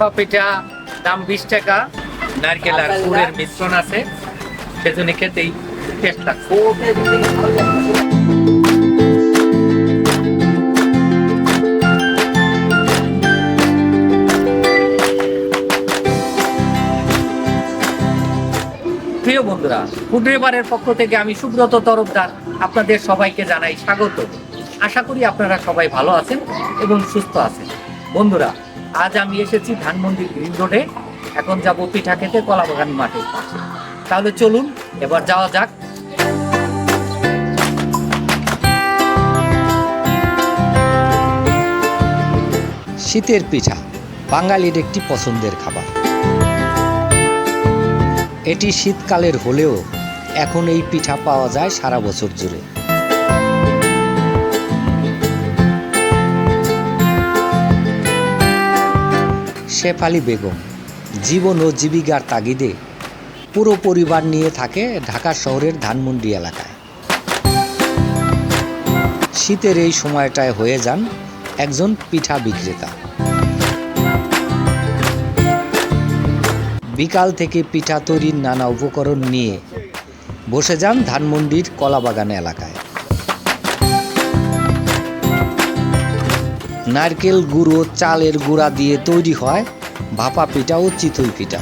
ভাপা পিঠা দাম বিশ টাকা। নারকেল আর গুড়ের মিশ্রণ আছে। সেজন্য খেতেই টেস্ট লাগছে প্রিয় বন্ধুরা ফুড রিভারের পক্ষ থেকে আমি সুব্রত তরফদার আপনাদের সবাইকে জানাই স্বাগত। আশা করি আপনারা সবাই ভালো আছেন এবং সুস্থ আছেন। বন্ধুরা আজ আমি এসেছি ধানমন্ডি গ্রিন রোডে। এখন যাব পিঠা খেতে কলাবাগান মাঠে। তাহলে চলুন, এবার যাওয়া যাক। শীতের পিঠা, বাঙালির একটি পছন্দের খাবার। এটি শীতকালের হলেও এখন এই পিঠা পাওয়া যায় সারা বছর জুড়ে। শেফালি বেগম, জীবন ও জীবিকার তাগিদে পুরো পরিবার নিয়ে থাকে ঢাকা শহরের ধানমন্ডি এলাকায়। শীতের এই সময়টায় হয়ে যান একজন পিঠা বিক্রেতা। বিকাল থেকে পিঠা তৈরির নানা উপকরণ নিয়ে বসে যান ধানমন্ডির কলাবাগান এলাকায়। নারকেল গুঁড়ো, চালের গুঁড়া দিয়ে তৈরি হয় ভাপা পিঠা ও চিতই পিঠা।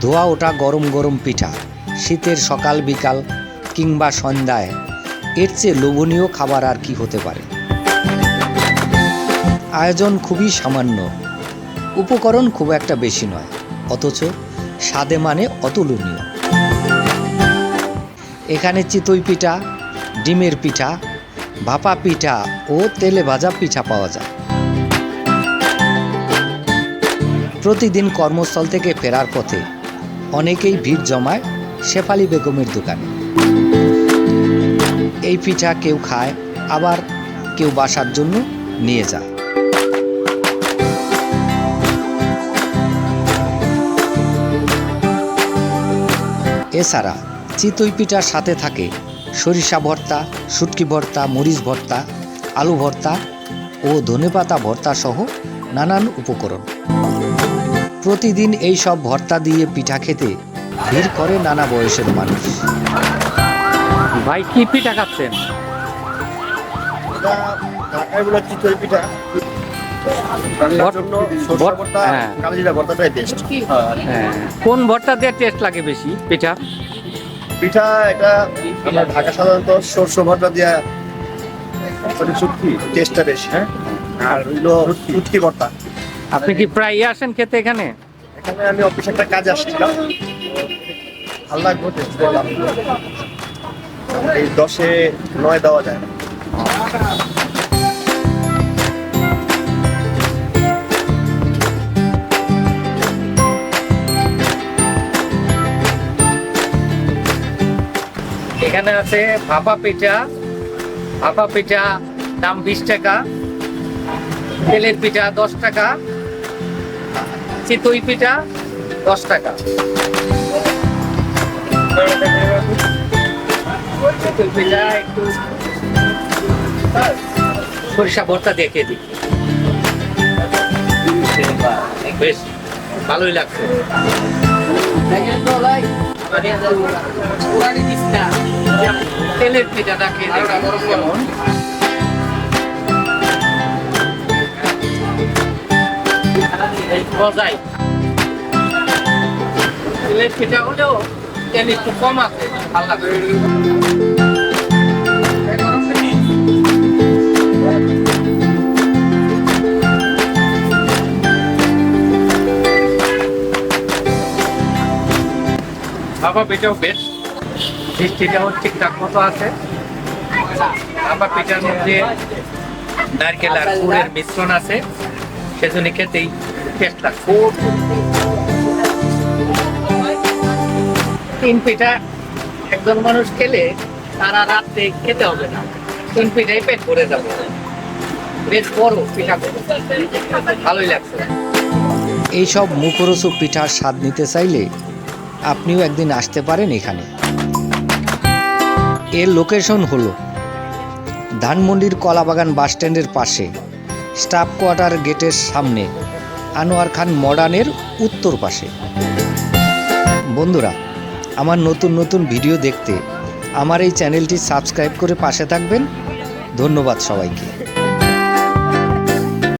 ধোয়া ওঠা গরম গরম পিঠা, শীতের সকাল বিকাল কিংবা সন্ধ্যায়। এর চেয়ে লোভনীয় খাবার আর কি হতে পারে? আয়োজন খুবই সামান্য। উপকরণ খুব একটা বেশি নয়, অথচ স্বাদে মানে অতুলনীয়। এখানে চিতই পিঠা, ডিমের পিঠা, ভাপা পিঠা ও তেলে ভাজা পিঠা পাওয়া যায়। প্রতিদিন কর্মস্থল থেকে ফেরার পথে অনেকেই ভিড় জমায় শেফালি বেগমের দোকানে। এই পিঠা কেউ খায়, আবার কেউ বাসার জন্য নিয়ে যায়। এছাড়া চিতই পিঠার সাথে থাকে সরিষা ভর্তা শুটকি ভর্তা মরিচ ভর্তা আলু ভর্তা ও ধনেপাতা ভর্তা সহ নানান উপকরণ। প্রতিদিন এই সব ভর্তা দিয়ে পিঠা খেতে ভিড় করে নানা বয়সের মানুষ। ভাই কি পিঠা খাচ্ছেন? ঢাকায় বলে চিতই পিঠা। কোন ভর্তা দিয়ে টেস্ট লাগে বেশি? পিঠা? পিঠা এটা আমরা ঢাকা সাধারণত সরষে ভর্তা দিয়া টেস্টটা বেশি। হ্যাঁ? আর হইল শুটকি। ভর্তা। আপনি কি প্রায় আসেন খেতে এখানে? এখানে আমি অফিসে একটা কাজে আসছিলাম। ভালো লাগবে টেস্ট করলাম। এই দশে নয় দেওয়া যায়। এখানে আছে ভাপা পিঠা। ভাপা পিঠা দাম বিশ টাকা। তেলের পিঠা দশ টাকা। চিতই পিঠা দশ টাকা। পিঠা একটু সরিষা ভর্তা দেখে। দিই বেশ, ভালোই লাগছে। তেলের পিঠাটা খেয়ে কেমন? মজাই তেলের পিঠা হলেও তেল একটু কম আছে ভালো লাগে বাবা পিঠাও বেশ। মিষ্টিটাও ঠিকঠাক মতো আছে। বাবা পিঠার মধ্যে নারকেল আর গুড়ের মিশ্রণ আছে। সেজন্য খেতেই টেস্ট লাগছে তিন পিঠা একজন মানুষ খেলে তারা রাত্রে খেতে হবে না। তিন পিঠাই পেট ভরে যাবে। বেশ বড় পিঠাগুলো ভালোই লাগছে। এইসব মুখরোচক পিঠার স্বাদ নিতে চাইলে আপনিও একদিন আসতে পারেন এখানে। এর লোকেশন হলো ধানমন্ডির কলাবাগান বাসস্ট্যান্ডের পাশে, স্টাফ কোয়ার্টার গেটের সামনে, আনোয়ার খান মডার্নের উত্তর পাশে। বন্ধুরা, আমার নতুন নতুন ভিডিও দেখতে আমার এই চ্যানেলটি সাবস্ক্রাইব করে পাশে থাকবেন। ধন্যবাদ সবাইকে।